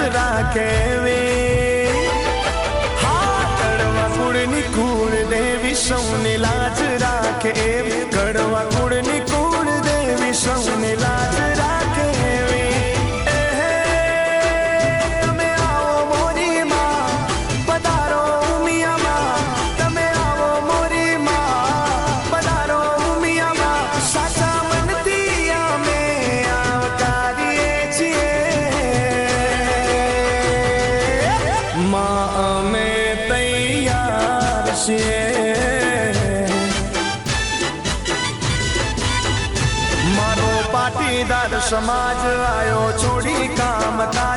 સાસરા કહેવે હાથડવા કુળની કુળ દેવી સૌને લાજ રાખે એવી કડવા અમે તૈયાર છીએ મારો પાટીદાર સમાજ આવ્યો છોડી કામતા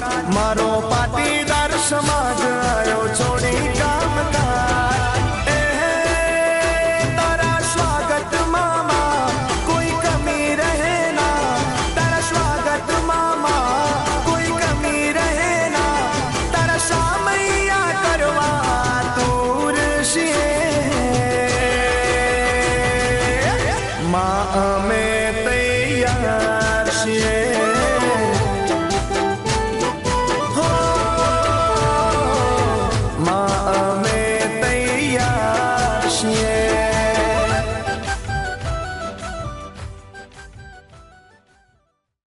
Yeah.